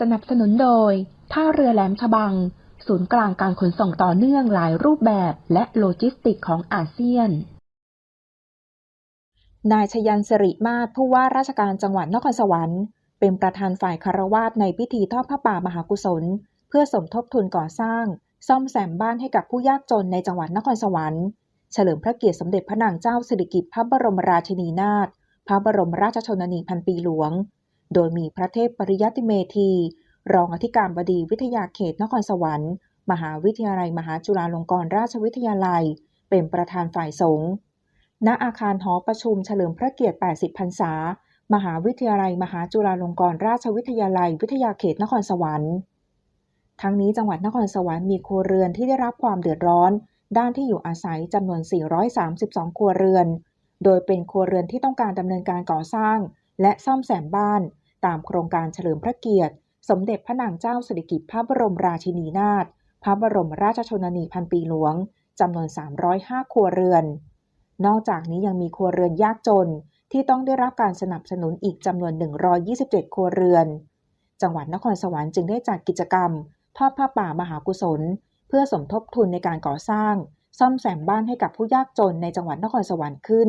สนับสนุนโดย ท่าเรือแหลมฉบัง ศูนย์กลางการขนส่งต่อเนื่องหลายรูปแบบและโลจิสติกของอาเซียน นายชยันสิริมาศผู้ว่าราชการจังหวัดนครสวรรค์ เป็นประธานฝ่ายคารวาสในพิธีทอดพระป่ามหากุศล เพื่อสมทบทุนก่อสร้าง ซ่อมแซมบ้านให้กับผู้ยากจนในจังหวัดนครสวรรค์ เฉลิมพระเกียรติสมเด็จพระนางเจ้าสิริกิติ์พระบรมราชินีนาถพระบรมราชชนนีพันปีหลวง โดยมีพระเทพปริยัติเมธี รองอธิการบดีวิทยาเขตนครสวรรค์ มหาวิทยาลัยมหาจุฬาลงกรณราชวิทยาลัย เป็นประธานฝ่ายสงฆ์ ณ อาคารหอประชุมเฉลิมพระเกียรติ 80 พรรษา มหาวิทยาลัยมหาจุฬาลงกรณราชวิทยาลัย วิทยาเขตนครสวรรค์ ทั้งนี้จังหวัดนครสวรรค์มีครัวเรือนที่ได้รับความเดือดร้อน ด้านที่อยู่อาศัยจำนวน 432 ครัวเรือน โดยเป็นครัวเรือนที่ต้องการดำเนินการก่อสร้างและซ่อมแซมบ้าน ตามโครงการเฉลิมพระเกียรติ สมเด็จพระนางเจ้าสิริกิติ์พระบรมราชินีนาถพระบรมราชชนนีพันปีหลวงจำนวน 305 ครัวเรือน นอกจากนี้ยังมีครัวเรือนยากจนที่ต้องได้รับการสนับสนุนอีกจำนวน 127 ครัวเรือน จังหวัดนครสวรรค์จึงได้จัดกิจกรรมทอดผ้าป่ามหากุศล เพื่อสมทบทุนในการก่อสร้าง ซ่อมแซมบ้านให้กับผู้ยากจนในจังหวัดนครสวรรค์ขึ้น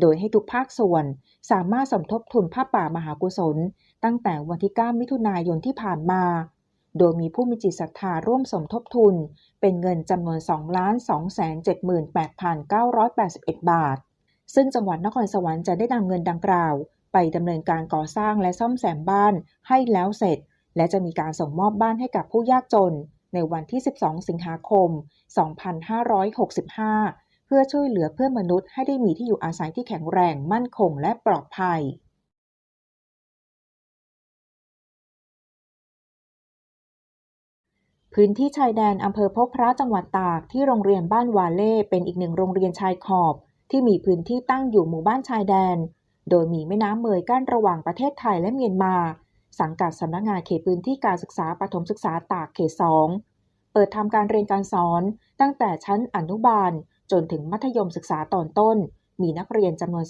โดยให้ทุกภาคส่วน สามารถสมทบทุนผ้าป่ามหากุศล ตั้งแต่วันที่ 9 มิถุนายนที่ผ่านมา โดยมีผู้มีจิตศรัทธาร่วมสมทบทุน เป็นเงินจำนวน 2,278,981 บาท ซึ่งจังหวัดนครสวรรค์จะได้นำเงินดังกล่าว ไปดำเนินการก่อสร้างและซ่อมแซมบ้านให้แล้วเสร็จ และจะมีการส่งมอบบ้านให้กับผู้ยากจน ในวันที่ 12 สิงหาคม 2565 เพื่อช่วยเหลือเพื่อนมนุษย์ให้ได้มีที่อยู่อาศัยที่แข็งแรง มั่นคง และปลอดภัยพื้นที่ชายแดนอำเภอพบพระจังหวัดตากที่โรงเรียนบ้านวาเล่เป็นอีกหนึ่งโรงเรียนชายขอบ ที่มีพื้นที่ตั้งอยู่หมู่บ้านชายแดน โดยมีแม่น้ำเมยกั้นระหว่างประเทศไทยและเมียนมา สังกัดสำนักงานเขตพื้นที่การศึกษาปฐมศึกษาตากเขต 2 เปิดทำการเรียนการสอนตั้งแต่ชั้นอนุบาล จนถึงมัธยมศึกษาตอนต้น มีนักเรียนจำนวน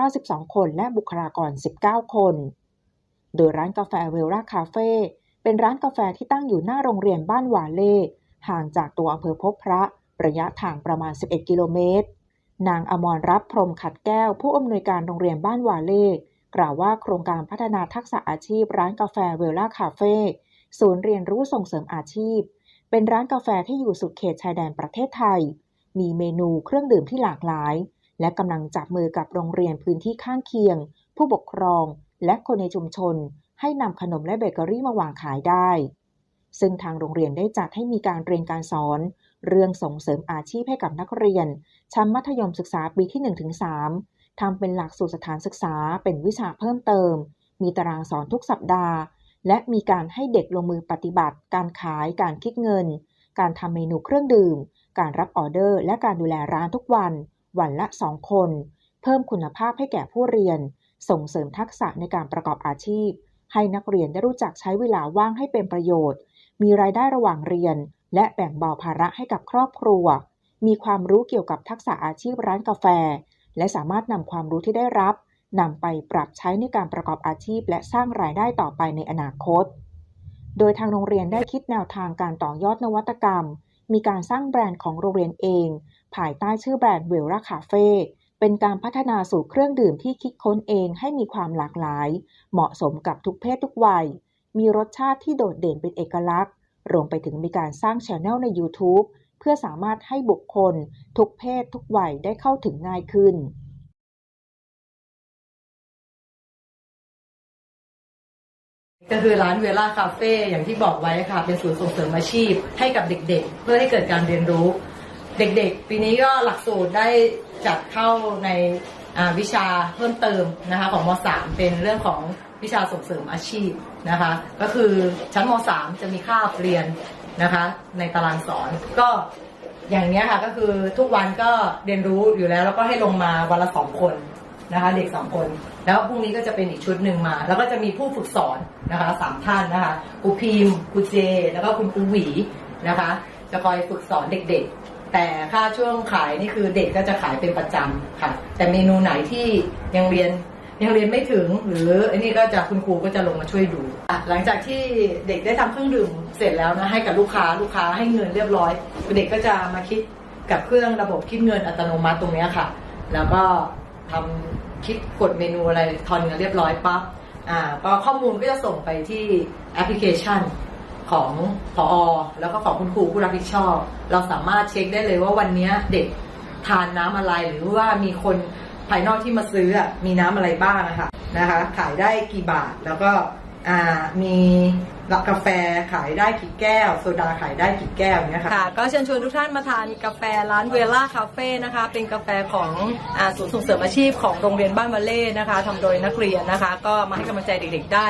292 คนและบุคลากร 19 คน โดยร้านกาแฟเวลล่าคาเฟ่เป็นร้านกาแฟที่ตั้งอยู่หน้าโรงเรียนบ้านหวาเล่ห่างจากตัวอำเภอพบพระ ระยะทางประมาณ 11 กิโลเมตร นางอมรรับพรมขัดแก้ว ผู้อำนวยการโรงเรียนบ้านวาเล่กล่าวว่าโครงการพัฒนาทักษะอาชีพ ร้านกาแฟเวลล่าคาเฟ่ศูนย์เรียนรู้ส่งเสริมอาชีพ เป็นร้านกาแฟที่อยู่สุดเขตชายแดนประเทศไทย มีเมนูเครื่องดื่มที่หลากหลาย และกำลังจับมือกับโรงเรียนพื้นที่ข้างเคียง ผู้ปกครอง และคนในชุมชน ให้นำขนมและเบเกอรี่มาวางขายได้ ซึ่งทางโรงเรียนได้จัดให้มีการเรียนการสอน เรื่องส่งเสริมอาชีพให้กับนักเรียน ชั้นมัธยมศึกษาปีที่ 1-3 ทำเป็นหลักสูตรสถานศึกษาเป็นวิชาเพิ่มเติม มีตารางสอนทุกสัปดาห์ และมีการให้เด็กลงมือปฏิบัติ การขาย การคิดเงิน การทำเมนูเครื่องดื่ม การรับออเดอร์และการดูแลร้านทุกวัน วันละ 2 คน เพิ่มคุณภาพให้แก่ผู้เรียน ส่งเสริมทักษะในการประกอบอาชีพ ให้นักเรียนได้รู้จักใช้เวลาว่างให้เป็นประโยชน์ มีรายได้ระหว่างเรียน และแบ่งเบาภาระให้กับครอบครัว มีความรู้เกี่ยวกับทักษะอาชีพร้านกาแฟ และสามารถนำความรู้ที่ได้รับนำไปปรับใช้ในการประกอบอาชีพ และสร้างรายได้ต่อไปในอนาคต โดยทางโรงเรียนได้คิดแนวทางการต่อยอดนวัตกรรม มีการสร้างแบรนด์ของโรงเรียนเอง ภายใต้ชื่อแบรนด์เวลราคาเฟ่เป็นการพัฒนาสู่เครื่องดื่มที่คิดค้นเองให้มีความหลากหลาย เหมาะสมกับทุกเพศทุกวัย มีรสชาติที่โดดเด่นเป็นเอกลักษณ์ รวมไปถึงมีการสร้างช anel ใน YouTube เพื่อสามารถให้บุคคล ทุกเพศทุกวัยได้เข้าถึงง่ายขึ้น ก็คือร้านเวล่าคาเฟ่อย่างที่บอกไว้ค่ะ เป็นศูนย์ส่งเสริมอาชีพให้กับเด็กๆ เพื่อให้เกิดการเรียนรู้ เด็กๆ ปีนี้ก็หลักสูตรได้จัดเข้าในวิชาเพิ่มเติมนะคะของม .3 เป็นเรื่องของวิชาส่งเสริมอาชีพนะคะ ก็คือชั้นม .3 จะมีคาบเรียนนะคะ ในตารางสอนก็อย่างนี้ค่ะก็คือทุกวันก็เรียนรู้อยู่แล้ว แล้วก็ให้ลงมาวันละสองคน นะคะ เด็กสองคน แล้วพรุ่งนี้ก็จะเป็นอีกชุดหนึ่งมา แล้วก็จะมีผู้ฝึกสอนนะคะสามท่านนะคะครูพิมพ์ครูเจ แล้วก็คุณครูหวีนะคะ จะคอยฝึกสอนเด็กๆ แต่ค่าช่วงขายนี่คือเด็กก็จะขายเป็นประจำค่ะ แต่เมนูไหนที่ยังเรียนยังเรียนไม่ถึงหรืออันนี้ก็จะคุณครูก็จะลงมาช่วยดู หลังจากที่เด็กได้ทำเครื่องดื่มเสร็จแล้วนะให้กับลูกค้าลูกค้าให้เงินเรียบร้อย เด็กก็จะมาคิดกับเครื่องระบบคิดเงินอัตโนมัติตรงนี้ค่ะ แล้วก็ ทำคิดกดเมนูอะไรทอนเงินเรียบร้อยปั๊บอ่าพอข้อมูลก็จะส่งไปที่แอปพลิเคชันของพออแล้วก็ของคุณครูผู้รับผิดชอบ เราสามารถเช็คได้เลยว่าวันนี้เด็กทานน้ำอะไรหรือว่ามีคนภายนอกที่มาซื้อมีน้ำอะไรบ้างนะคะนะคะ ขายได้กี่บาทแล้วก็ มีกาแฟขายได้กี่แก้ว โซดาขายได้กี่แก้วเนี้ยค่ะ ก็เชิญชวนทุกท่านมาทานกาแฟร้านเวล่าคาเฟ่นะคะ เป็นกาแฟของศูนย์ส่งเสริมอาชีพของโรงเรียนบ้านวาเล่นะคะทำโดยนักเรียนนะคะ ก็มาให้กำลังใจเด็กๆได้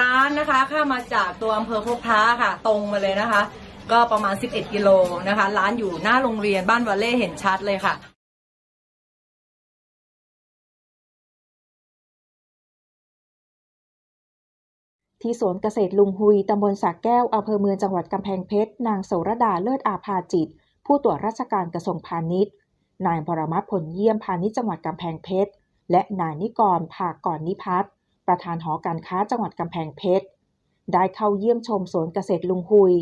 ร้านนะคะข้ามาจากตัวอำเภอพบพระค่ะ ตรงมาเลยนะคะ ก็ประมาณ 11 กิโลนะคะ ร้านอยู่หน้าโรงเรียนบ้านวาเล่เห็นชัดเลยค่ะ ที่สวนเกษตรลุงหุยตำบลสักแก้วอำเภอเมืองจังหวัดกำแพงเพชร นางโสรดาเลิศอาภาจิต ผู้ตรวจราชการกระทรวงพาณิชย์ นายบรมัตผลเยี่ยมพาณิชย์จังหวัดกำแพงเพชร และนายนิกรภากรนิพัฒน์ประธานหอการค้าจังหวัดกำแพงเพชร ได้เข้าเยี่ยมชมสวนเกษตรลุงหุย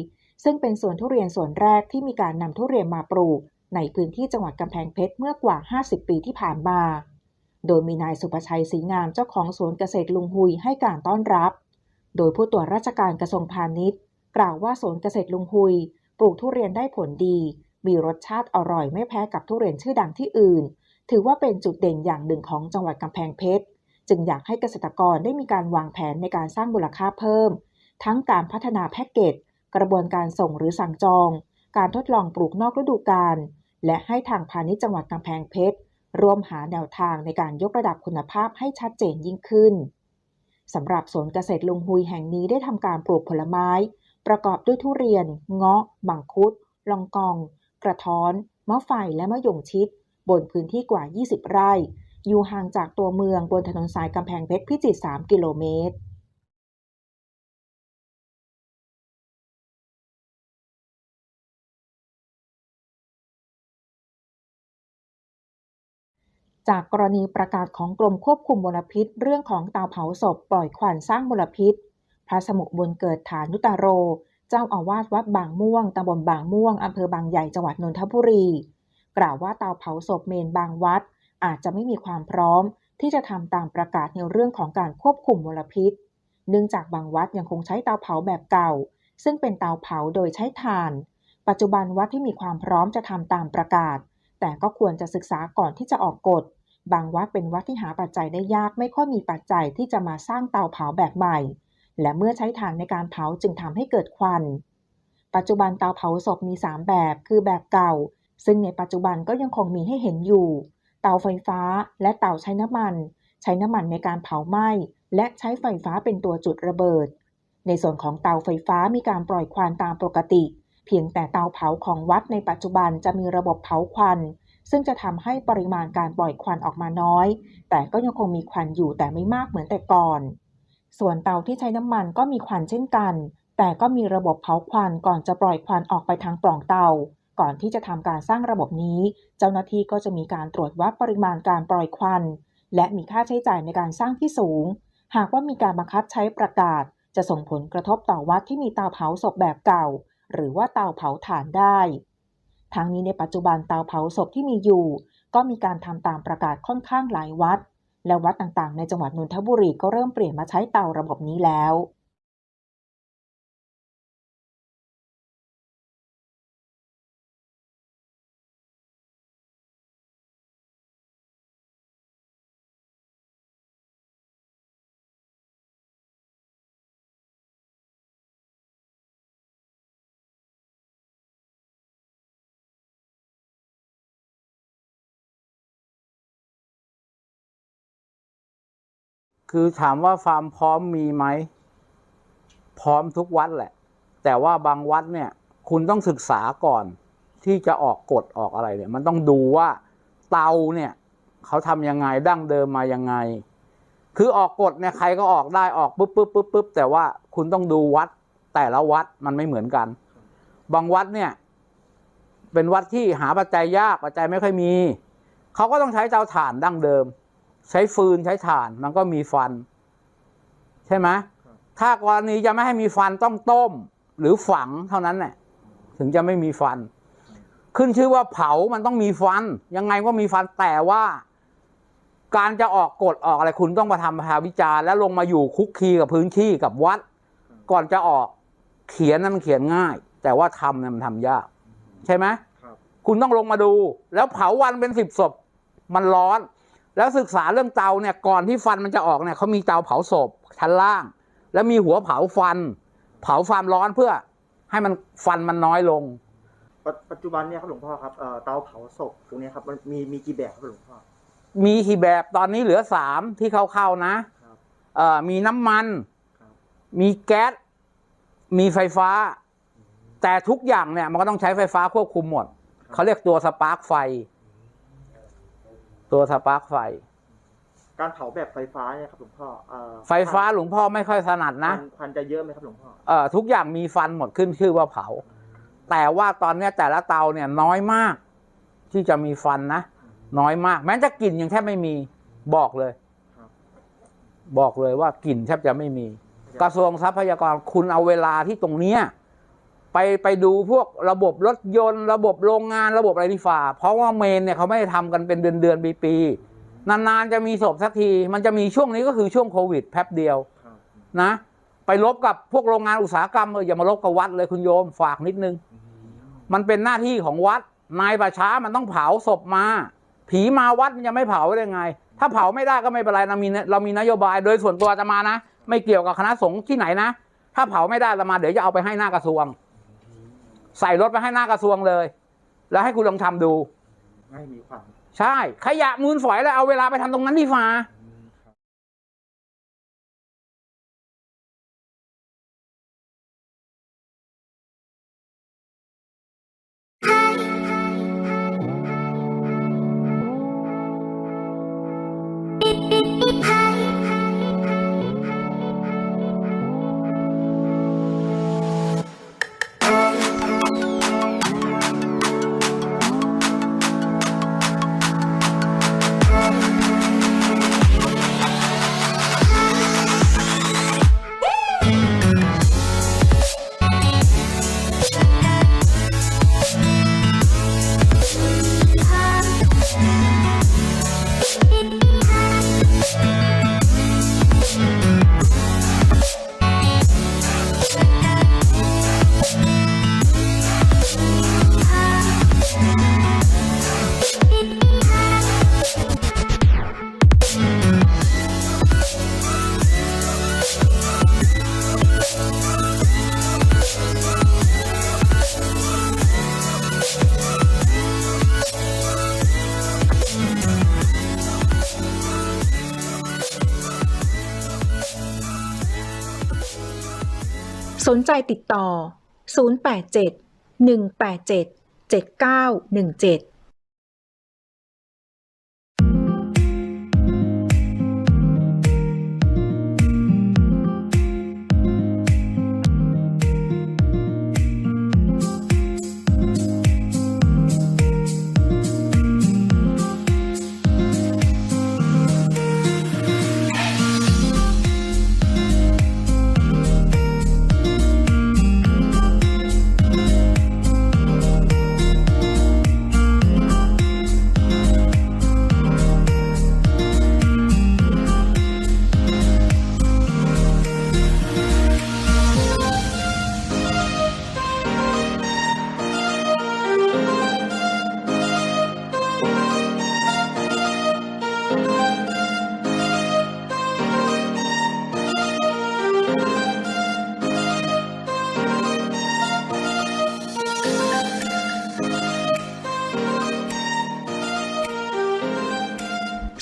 ซึ่งเป็นสวนทุเรียนสวนแรกที่มีการนำทุเรียนมาปลูก ในพื้นที่จังหวัดกำแพงเพชรเมื่อกว่า 50 ปีที่ผ่านมา โดยมีนายสุประชัยศรีงามเจ้าของสวนเกษตรลุงหุยให้การต้อนรับ โดยผู้ตรวจราชการกระทรวงพาณิชย์ กล่าวว่าสวนเกษตรลุงหุย ปลูกทุเรียนได้ผลดี มีรสชาติอร่อยไม่แพ้กับทุเรียนชื่อดังที่อื่น ถือว่าเป็นจุดเด่นอย่างหนึ่งของจังหวัดกำแพงเพชร จึงอยากให้เกษตรกรได้มีการวางแผนในการสร้างมูลค่าเพิ่ม ทั้งการพัฒนาแพ็กเกจ กระบวนการส่งหรือสั่งจอง การทดลองปลูกนอกฤดูกาล และให้ทางพาณิชย์จังหวัดกำแพงเพชรร่วมหาแนวทางในการยกระดับคุณภาพให้ชัดเจนยิ่งขึ้น สำหรับสวนเกษตรลุงฮุยแห่งนี้ได้ทำการปลูกผลไม้ ประกอบด้วยทุเรียน เงาะ มังคุด ลองกอง กระท้อน มะไฟและมะยงชิด บนพื้นที่กว่า 20 ไร่ อยู่ห่างจากตัวเมืองบนถนนสายกำแพงเพชรพิจิตร 3 กิโลเมตร จากกรณีประกาศของกรมควบคุมมลพิษ เรื่องของเตาเผาศพปล่อยควันสร้างมลพิษ พระสมุบุญเกิดฐานุตาโร เจ้าอาวาสวัดบางม่วงตำบลบางม่วงอำเภอบางใหญ่จังหวัดนนทบุรี กล่าวว่าเตาเผาศพเมนบางวัด อาจจะไม่มีความพร้อม ที่จะทำตามประกาศในเรื่องของการควบคุมมลพิษ เนื่องจากบางวัดยังคงใช้เตาเผาแบบเก่า ซึ่งเป็นเตาเผาโดยใช้ถ่าน ปัจจุบันวัดที่มีความพร้อมจะทำตามประกาศ แต่ก็ควรจะศึกษาก่อนที่จะออกกฎ บางวัดเป็นวัดที่หาปัจจัยได้ยากไม่ค่อยมีปัจจัยที่จะมาสร้างเตาเผาแบบใหม่ และเมื่อใช้ถ่านในการเผาจึงทำให้เกิดควัน ปัจจุบันเตาเผาศพมี 3 แบบ คือแบบเก่า ซึ่งในปัจจุบันก็ยังคงมีให้เห็นอยู่ เตาไฟฟ้าและเตาใช้น้ำมัน ใช้น้ำมันในการเผาไหม้และใช้ไฟฟ้าเป็นตัวจุดระเบิด ในส่วนของเตาไฟฟ้ามีการปล่อยควันตามปกติ เพียงแต่เตาเผาของวัดในปัจจุบันจะมีระบบเผาควัน ซึ่งจะทำให้ปริมาณการปล่อยควันออกมาน้อย แต่ก็ยังคงมีควันอยู่แต่ไม่มากเหมือนแต่ก่อน ส่วนเตาที่ใช้น้ำมันก็มีควันเช่นกัน แต่ก็มีระบบเผาควันก่อนจะปล่อยควันออกไปทางปล่องเตา ก่อนที่จะทำการสร้างระบบนี้ เจ้าหน้าที่ก็จะมีการตรวจวัดปริมาณการปล่อยควัน และมีค่าใช้จ่ายในการสร้างที่สูง หากว่ามีการบังคับใช้ประกาศ จะส่งผลกระทบต่อวัดที่มีเตาเผาศพแบบเก่า หรือว่าเตาเผาถ่านได้ ทั้งนี้ในปัจจุบันเตาเผาศพที่มีอยู่ ก็มีการทำตามประกาศค่อนข้างหลายวัด และวัดต่างๆ ในจังหวัดนนทบุรีก็เริ่มเปลี่ยนมาใช้เตาระบบนี้แล้ว คือถามว่าความพร้อมมีไหม พร้อมทุกวัดแหละ แต่ว่าบางวัดเนี่ย คุณต้องศึกษาก่อน ที่จะออกกฎออกอะไรเนี่ย มันต้องดูว่าเตาเนี่ยเขาทำยังไงดั้งเดิมมายังไง คือออกกฎเนี่ยใครก็ออกได้ออกปุ๊บปุ๊บปุ๊บปุ๊บแต่ว่าคุณต้องดูวัดแต่ละวัดมันไม่เหมือนกัน บางวัดเนี่ย เป็นวัดที่หาปัจจัยยากปัจจัยไม่ค่อยมี เขาก็ต้องใช้เตาถ่านดั้งเดิม ใช้ฟืนใช้ถ่าน มันก็มีฟัน ใช่ไหมถ้ากรณีจะไม่ให้มีฟันต้องต้ม หรือฝังเท่านั้นแหละถึงจะไม่มีฟัน ขึ้นชื่อว่าเผามันต้องมีฟัน ยังไงก็มีฟันแต่ว่า การจะออกกฎออกอะไรคุณต้องมาทำพาวิจารณ์แล้วลงมาอยู่คุกคีกับพื้นที่กับวัด ก่อนจะออกเขียนนั้นมันเขียนง่าย แต่ว่าทำเนี่ยมันทำยาก ใช่ไหมครับคุณต้องลงมาดู แล้วเผาวันเป็นสิบศพมันร้อน แล้วศึกษาเรื่องเตาเนี่ยก่อนที่ฟันมันจะออกเนี่ยเขามีเตาเผาศพชั้นล่าง แล้วมีหัวเผาฟัน เผาความร้อนเพื่อให้มันฟันมันน้อยลงปัจปัจจุบันเนี่ยครับหลวงพ่อครับเอ่อเตาเผาศพตรงเนี้ยครับมันมีมีกี่แบบครับหลวงพ่อ มีกี่แบบตอนนี้เหลือสามที่เข้าๆนะ ครับ เอ่อมีน้ำมัน ครับ มีแก๊ส มีไฟฟ้า แต่ทุกอย่างเนี่ยมันก็ต้องใช้ไฟฟ้าควบคุมหมด เขาเรียกตัวสปาร์กไฟ ตัวสปาร์กไฟ การเผาแบบไฟฟ้าเนี่ยครับหลวงพ่อเอ่อไฟฟ้าหลวงพ่อไม่ค่อยถนัดควันะควันจะเยอะไหมครับหลวงพ่อเอ่อทุกอย่างมีฟันหมดขึ้นชื่อว่าเผา แต่ว่าตอนเนี้ยแต่ละเตาเนี่ยน้อยมาก ที่จะมีฟันนะ น้อยมาก แม้จะกลิ่นยังแทบไม่มีบอกเลยครับบอกเลยว่ากลิ่นแทบจะไม่มี กระทรวงทรัพยากรคุณเอาเวลาที่ตรงเนี้ย ไปไปดูพวกระบบรถยนต์ ระบบโรงงานระบบอะไรที่ฝ่า เพราะว่าเมนเนี่ยเขาไม่ได้ทำกันเป็นเดือนเดือนปีปีนานๆจะมีศพสักที มันจะมีช่วงนี้ก็คือช่วงโควิดแป๊บเดียวนะ ไปลบกับพวกโรงงานอุตสาหกรรมเอออย่ามาลบกับวัดเลยคุณโยมฝากนิดนึง มันเป็นหน้าที่ของวัดนายประช้ามันต้องเผาศพมา ผีมาวัดมันจะไม่เผาได้ไง ถ้าเผาไม่ได้ก็ไม่เป็นไรเรามีเรามีนโยบาย โดยส่วนตัวอาตมานะ ไม่เกี่ยวกับคณะสงฆ์ที่ไหนนะ ถ้าเผาไม่ได้อาตมาเดี๋ยวจะเอาไปให้หน้ากระทรวง ใส่รถไปให้หน้ากระทรวงเลย แล้วให้คุณลองทำดู ไม่มีควันใช่ ขยะมูลฝอยแล้วเอาเวลาไปทำตรงนั้นดีฟ้า สนใจติดต่อ 087 187 7917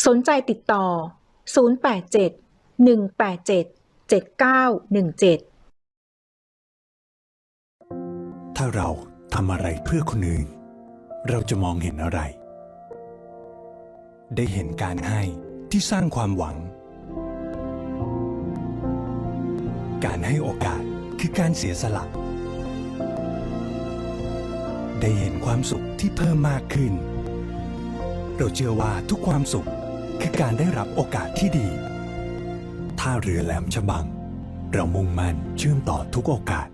สนใจติดต่อ 087 187 7917 ถ้าเราทำอะไรเพื่อคนอื่น เราจะมองเห็นอะไร ได้เห็นการให้ที่สร้างความหวัง การให้โอกาสคือการเสียสละ ได้เห็นความสุขที่เพิ่มมากขึ้น เราเชื่อว่าทุกความสุข คือการได้รับโอกาสที่ดี ท่าเรือแหลมฉบัง เรามุ่งมั่นเชื่อมต่อทุกโอกาส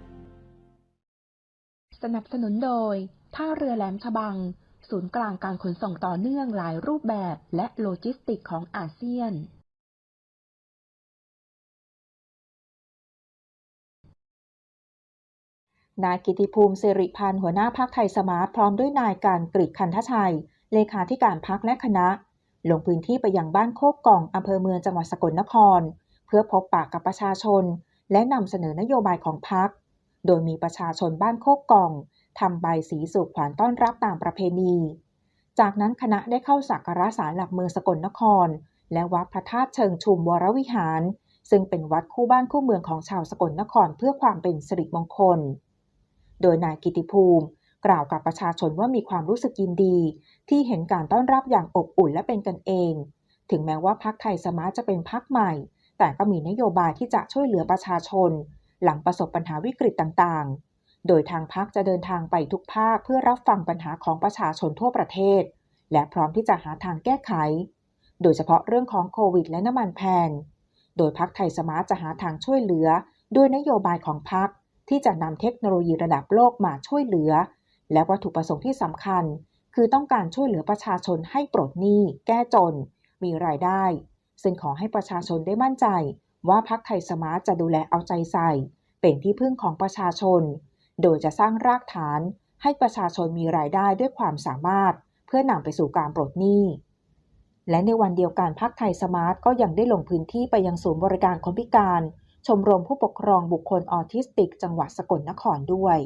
สนับสนุนโดย ท่าเรือแหลมฉบัง ศูนย์กลางการขนส่งต่อเนื่องหลายรูปแบบและโลจิสติกของอาเซียน นายกิติภูมิสิริพันธ์หัวหน้าพักไทยสมาร์ทพร้อมด้วยนายการกริคันทชัย เลขาธิการพักและคณะ ลงพื้นที่ไปยังบ้านโคกกล่องอำเภอเมืองจังหวัดสกลนคร เพื่อพบปากกับประชาชน และนำเสนอนโยบายของพักโดยมีประชาชนบ้านโคกกล่องทำใบสีสู่ขวัญต้อนรับตามประเพณี จากนั้นคณะได้เข้าสักการะศาลหลักเมืองสกลนคร และวัดพระธาตุเชิงชุมวรวิหาร ซึ่งเป็นวัดคู่บ้านคู่เมืองของชาวสกลนครเพื่อความเป็นสิริมงคล โดยนายกิติภูมิ กล่าวกับประชาชนว่ามีความรู้สึกยินดี ที่เห็นการต้อนรับอย่างอบอุ่นและเป็นกันเอง ถึงแม้ว่าพักไทยสมาร์ทจะเป็นพักใหม่ แต่ก็มีนโยบายที่จะช่วยเหลือประชาชน หลังประสบปัญหาวิกฤตต่างๆ โดยทางพักจะเดินทางไปทุกภาคเพื่อรับฟังปัญหาของประชาชนทั่วประเทศ และพร้อมที่จะหาทางแก้ไข โดยเฉพาะเรื่องของโควิด และน้ำมันแพงโดยพักไทยสมาร์ทจะหาทางช่วยเหลือ ด้วยนโยบายของพักที่จะนำเทคโนโลยีระดับโลกมาช่วยเหลือ และวัตถุประสงค์ที่สำคัญ คือต้องการช่วยเหลือประชาชนให้ปลดหนี้ แก้จน มีรายได้ ซึ่งขอให้ประชาชนได้มั่นใจ ว่าพักไทยสมาร์ทจะดูแลเอาใจใส่ เป็นที่พึ่งของประชาชน โดยจะสร้างรากฐาน ให้ประชาชนมีรายได้ด้วยความสามารถ เพื่อนำไปสู่การปลดหนี้และในวันเดียวกันพักไทยสมาร์ทก็ยังได้ลงพื้นที่ไปยังศูนย์บริการคนพิการ ชมรมผู้ปกครองบุคคลออทิสติก จังหวัดสกลนครด้วย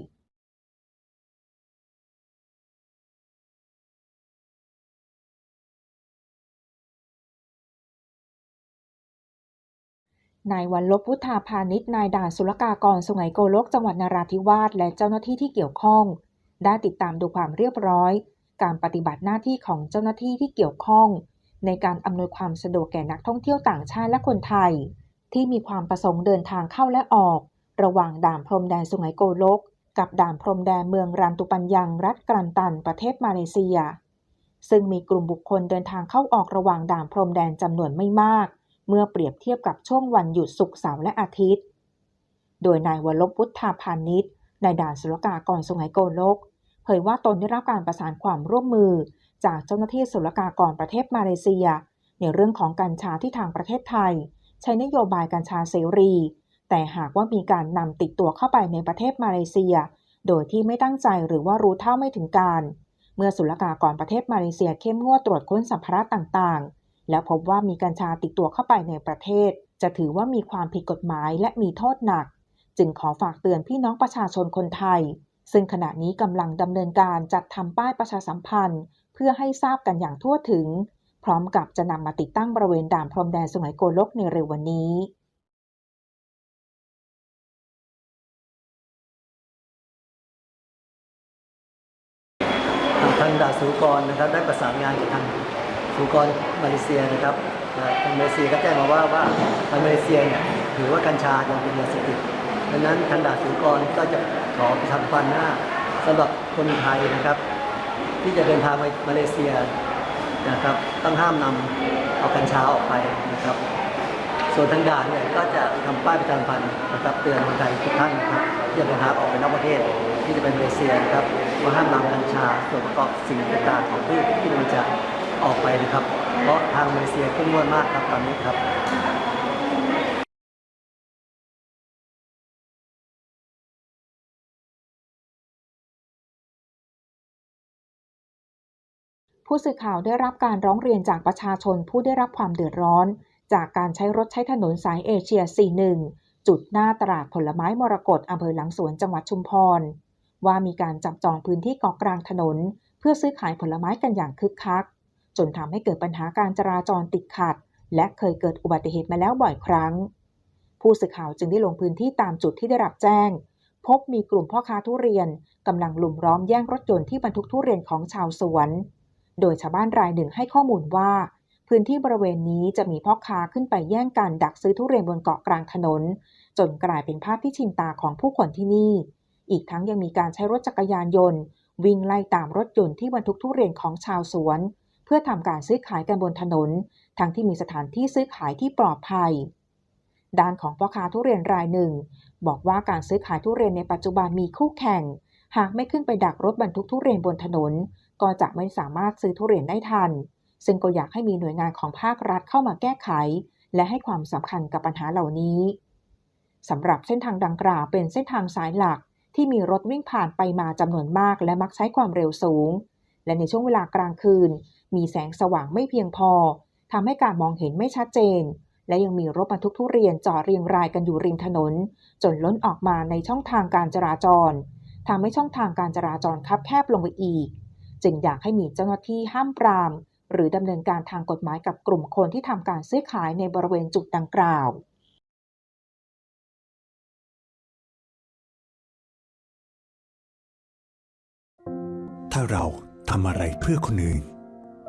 นายวันลบพุทธาพาณิชย์นายด่านศุลกากรสุไหงโกลกจังหวัดนราธิวาสและเจ้าหน้าที่ที่เกี่ยวข้อง ได้ติดตามดูความเรียบร้อย การปฏิบัติหน้าที่ของเจ้าหน้าที่ที่เกี่ยวข้อง ในการอำนวยความสะดวกแก่นักท่องเที่ยวต่างชาติและคนไทย ที่มีความประสงค์เดินทางเข้าและออก ระหว่างด่านพรมแดนสุไหงโกลก กับด่านพรมแดนเมืองรันตุปัญญังรัฐกรันตัน ประเทศมาเลเซีย ซึ่งมีกลุ่มบุคคลเดินทางเข้าออกระหว่างด่านพรมแดนจำนวนไม่มาก เมื่อเปรียบเทียบกับช่วงวันหยุดศุกร์เสาร์และอาทิตย์ โดยนายวรลบพุทธาพาณิชย์นายด่านศุลกากรสุไหงโกลก เผยว่าตนได้รับการประสานความร่วมมือ จากเจ้าหน้าที่ศุลกากรประเทศมาเลเซีย ในเรื่องของกัญชาที่ทางประเทศไทย ใช้นโยบายกัญชาเสรี แต่หากว่ามีการนำติดตัวเข้าไปในประเทศมาเลเซีย โดยที่ไม่ตั้งใจหรือว่ารู้เท่าไม่ถึงการ เมื่อศุลกากรประเทศมาเลเซียเข้มงวดตรวจค้นสัมภาระต่างๆ แล้วพบว่ามีกัญชาติดตัวเข้าไปในประเทศ จะถือว่ามีความผิดกฎหมายและมีโทษหนัก จึงขอฝากเตือนพี่น้องประชาชนคนไทย ซึ่งขณะนี้กำลังดำเนินการจัดทำป้ายประชาสัมพันธ์ เพื่อให้ทราบกันอย่างทั่วถึง พร้อมกับจะนำมาติดตั้งบริเวณด่านพรมแดนสุไหงโกลกในเร็ววันนี้ทางด่านสุกรนะครับได้ประสานงานกับทาง สุกรมาเลเซียนะครับทางมาเลเซียก็แจ้งมาว่าว่าทางมาเลเซียเนี่ยถือว่ากัญชายังเป็นยาเสพติดดังนั้นทางด่าสุกรก็จะขอประชาสัมพันธ์หน้าสำหรับคนไทยนะครับ ที่จะเดินทางไปมาเลเซียนะครับ ต้องห้ามนำเอากัญชาออกไปนะครับ ส่วนทางด่านเนี่ยก็จะทำป้ายประชาสัมพันธ์นะครับเตือนคนไทยทุกท่านนะครับที่จะเดินทางออกไปนอกประเทศที่จะเป็นมาเลเซียนะครับว่าห้ามนำกัญชาส่วนประกอบสิ่งต่างๆของพืชที่มันจะ ออกไปนะครับ เพราะทางมาเลเซียเข้มงวดมากครับตอนนี้ครับผู้สื่อข่าวได้รับการร้องเรียนจากประชาชนผู้ได้รับความเดือดร้อน จากการใช้รถใช้ถนนสายเอเชีย 41 จุดหน้าตลาดผลไม้มรกตอำเภอหลังสวนจังหวัดชุมพร ว่ามีการจับจองพื้นที่เกาะกลางถนน เพื่อซื้อขายผลไม้กันอย่างคึกคัก จนทำให้เกิดปัญหาการจราจรติดขัด และเคยเกิดอุบัติเหตุมาแล้วบ่อยครั้ง ผู้สื่อข่าวจึงได้ลงพื้นที่ตามจุดที่ได้รับแจ้ง พบมีกลุ่มพ่อค้าทุเรียนกำลังลุมล้อมแย่งรถยนต์ที่บรรทุกทุเรียนของชาวสวน โดยชาวบ้านรายหนึ่งให้ข้อมูลว่า พื้นที่บริเวณนี้จะมีพ่อค้าขึ้นไปแย่งกันดักซื้อทุเรียนบนเกาะกลางถนน จนกลายเป็นภาพที่ชินตาของผู้คนที่นี่ อีกทั้งยังมีการใช้รถจักรยานยนต์ วิ่งไล่ตามรถยนต์ที่บรรทุกทุเรียนของชาวสวน เพื่อทำการซื้อขายกันบนถนน ทั้งที่มีสถานที่ซื้อขายที่ปลอดภัย ด้านของพ่อค้าทุเรียนรายหนึ่ง บอกว่าการซื้อขายทุเรียนในปัจจุบันมีคู่แข่ง หากไม่ขึ้นไปดักรถบรรทุกทุเรียนบนถนน ก็จะไม่สามารถซื้อทุเรียนได้ทัน ซึ่งก็อยากให้มีหน่วยงานของภาครัฐเข้ามาแก้ไข และให้ความสำคัญกับปัญหาเหล่านี้สำหรับเส้นทางดังกล่าวเป็นเส้นทางสายหลักที่มีรถวิ่งผ่านไปมาจำนวนมากและมักใช้ความเร็วสูง และในช่วงเวลากลางคืน มีแสงสว่างไม่เพียงพอทำให้การมองเห็นไม่ชัดเจน และยังมีรถบรรทุกทุเรียนจอดเรียงรายกันอยู่ริมถนน จนล้นออกมาในช่องทางการจราจรทำให้ช่องทางการจราจรคับแคบลงไปอีก จึงอยากให้มีเจ้าหน้าที่ห้ามปราม หรือดำเนินการทางกฎหมายกับกลุ่มคนที่ทำการซื้อขายในบริเวณจุดดังกล่าวถ้าเราทำอะไรเพื่อคนอื่น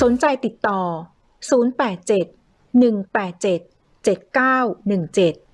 สนใจติดต่อ 087 187 7917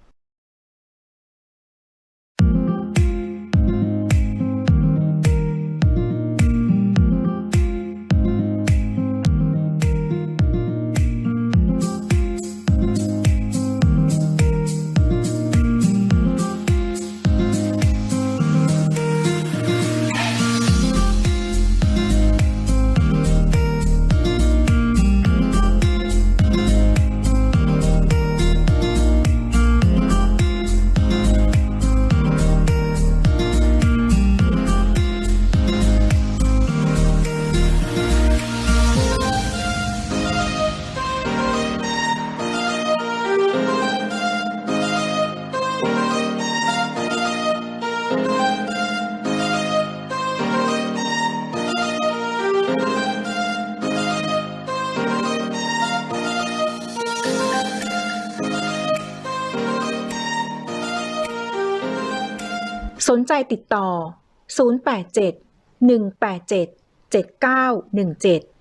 ใจติดต่อ 087 187 7917